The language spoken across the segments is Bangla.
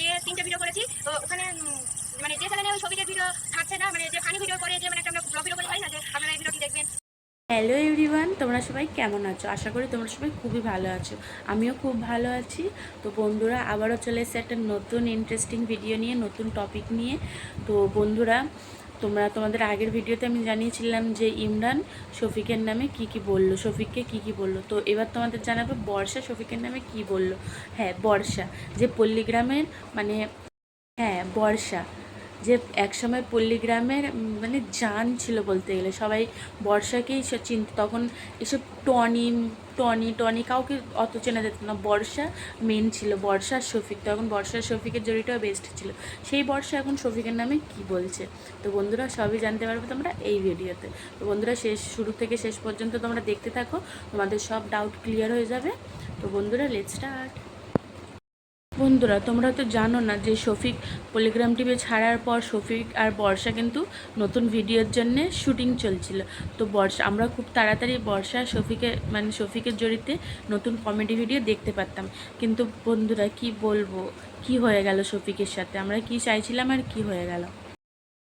যে তিনটে ভিডিও করেছি ওখানে মানে যে চ্যানেলে ওই ছবিতে ভিডিও থাকছে না মানে যে ফানি ভিডিও করে, যে মানে একটা আমরা ব্লগ ভিডিও করে না, যে আপনারা এই ভিডিওটি দেখবেন? হ্যালো এভরিওয়ান তোমরা সবাই কেমন আছো? আশা করি তোমরা সবাই খুবই ভালো আছো। আমিও খুব ভালো আছি। তো বন্ধুরা, আবারও চলে এসেছে একটা নতুন ইন্টারেস্টিং ভিডিও নিয়ে, নতুন টপিক নিয়ে। তো বন্ধুরা তোমরা তোমাদের আগের ভিডিওতে আমি জানিয়েছিলাম যে ইমরান শফিকের নামে কি কি বলল, শফিককে কি কি বলল। তো এবার তোমাদের জানাব বর্ষা শফিকের নামে কি বলল। হ্যাঁ বর্ষা, যে পল্লীগ্রামের মানে হ্যাঁ বর্ষা। যে একসময় পল্লীগ্রামের মানে জান ছিল বলতে গেলে, সবাই বর্ষাকেই চিনত তখন এসব টনি টনি টনি কাউকে অত চেনা যেত না। বর্ষা মেন ছিল, বর্ষা শফিক। তখন বর্ষা শফিকের জড়িটাও বেস্ট ছিল। সেই বর্ষা এখন শফিকের নামে কি বলছে? তো বন্ধুরা, সবই জানতে পারবে তোমরা এই ভিডিওতে। তো বন্ধুরা, শেষ, শুরু থেকে শেষ পর্যন্ত তোমরা দেখতে থাকো। তোমাদের সব ডাউট ক্লিয়ার হয়ে যাবে। তো বন্ধুরা লেট স্টার্ট বন্ধুরা, তোমরা তো জানো না যে শফিক পলিগ্রাম টিভি ছাড়ার পর শফিক আর বর্ষা কিন্তু নতুন ভিডিওর জন্য শুটিং চলছিল। তো বর্ষা, আমরা খুব তাড়াতাড়ি বর্ষা শফিকে মানে শফিকের জড়িতে নতুন কমেডি ভিডিও দেখতে পারতাম। কিন্তু বন্ধুরা, কি বলব? কি হয়ে গেল শফিকের সাথে? আমরা কি চাইছিলাম আর কি হয়ে গেল?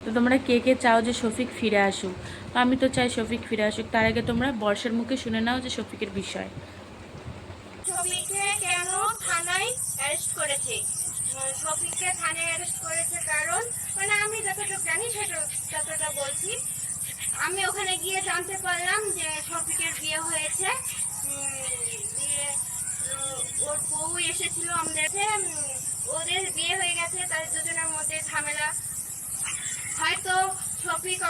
তো তোমরা কে কে চাও যে শফিক ফিরে আসুক? তো আমি তো চাই শফিক ফিরে আসুক। তার আগে তোমরা বর্ষার মুখে শুনে নাও যে শফিকের বিষয়। শফিককে কেন থানায় অ্যারেস্ট করেছে? শফিককে থানায় অ্যারেস্ট করেছে কারণ মানে আমি যতটুকু জানি সেটা ততটা বলছি। আমি ওখানে গিয়ে জানতে পারলাম যে শফিকের বিয়ে হয়েছে। উম, ওর বউ এসেছিল আমাদের ওদের বিয়ে হয়ে গেছে তাদের দুজনের মধ্যে ঝামেলা। হয়তো শফিক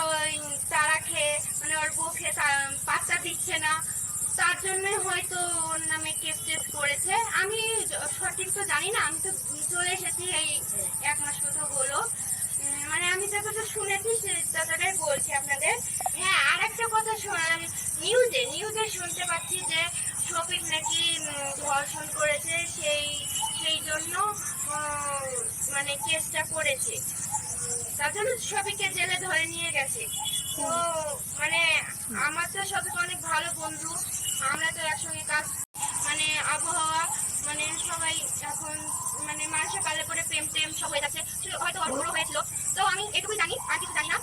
তারা খেয়ে মানে ওর বউকে তা- পাত্তা দিচ্ছে না। তার জন্য হয়তো ওর নামে কেস টেস করেছে। আমি সঠিক তো জানি না, আমি তো চলে এসেছি এই এক মাস কোথাও হলো। মানে আমি যতটা শুনেছি, সে- ততটাই বলছি আপনাদের। হ্যাঁ আর একটা কথা নিউজে নিউজে শুনতে পাচ্ছি যে শফিক নাকি ধর্ষণ করেছে, সেই সেই জন্য মানে কেসটা করেছে। তার জন্য শফিককে জেলে ধরে নিয়ে গেছে। তো হয়তো বড় হয়েছিল। তো আমি এটুকুই জানি, আর কিছু জানি না।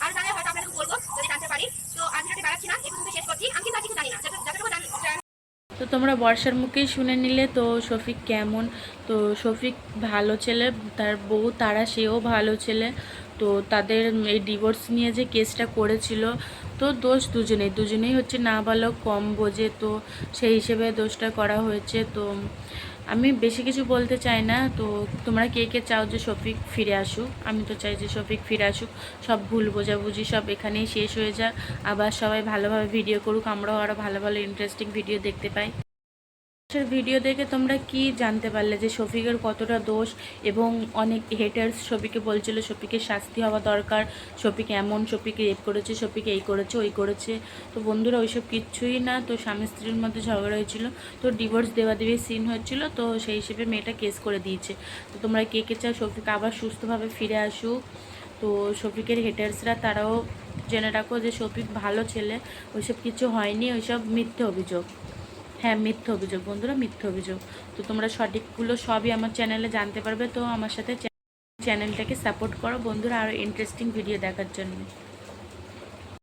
আর জানলে হয়তো আপনাদের বলব, যদি জানতে পারি। তো আজ ভিডিওটি বেড়াচ্ছি না এটুকু শেষ করছি। আমি কিন্তু আর কিছু জানি না। যতটুকু জানি জানি- তো তোমরা বর্ষার মুখেই শুনে নিলে, তো শফিক কেমন? তো শফিক ভালো ছেলে, তার বউ তারা সেও ভালো ছেলে। তো তাদের এই ডিভোর্স নিয়ে যে কেসটা করেছিল, তো দোষ দুজনেই। দুজনেই হচ্ছে না ভালো কম বোঝে, তো সেই হিসেবে দোষটা করা হয়েছে। তো আমি বেশি কিছু বলতে চাই না। তো তোমরা কে কে চাও যে শফিক ফিরে আসুক? আমি তো চাই যে শফিক ফিরে আসুক। সব ভুল বোঝাবুঝি সব এখানেই শেষ হয়ে যাক। আবার সবাই ভালোভাবে ভিডিও করুক। আমরাও আরও ভালো ভালো ইন্টারেস্টিং ভিডিও দেখতে পাই। ভিডিও দেখে তোমরা কি জানতে পারলে যে শফিকের কতটা দোষ এবং অনেক হেটার্স শফিকে বলছিল শফিকের শাস্তি হওয়া দরকার, শফিক এমন, শফিকে রেপ করেছে, শফিকে এই করেছে, ওই করেছে। তো বন্ধুরা ওইসব কিচ্ছুই না, তো স্বামী স্ত্রীর মধ্যে ঝগড়া হয়েছিল, তো ডিভোর্স দেওয়া দেওয়ি সিন হচ্ছিল, তো সেই হিসেবে মেয়েটা কেস করে দিয়েছে। তো তোমরা কে কে চাও শফিক আবার সুস্থভাবে ফিরে আসুক। তো শফিকের হেটার্সরা তারাও জেনে রাখো যে শফিক ভালো ছেলে, ওইসব কিছু হয়নি, ওইসব মিথ্যে অভিযোগ। হ্যাঁ মিথ্যে অভিযোগ। বন্ধুরা, মিথ্যে অভিযোগ। তো তোমরা সঠিকগুলো সবই আমার চ্যানেলে জানতে পারবে। তো আমার সাথে চ্যানেলটাকে সাপোর্ট করো। বন্ধুরা আরও ইন্টারেস্টিং ভিডিও দেখার জন্য।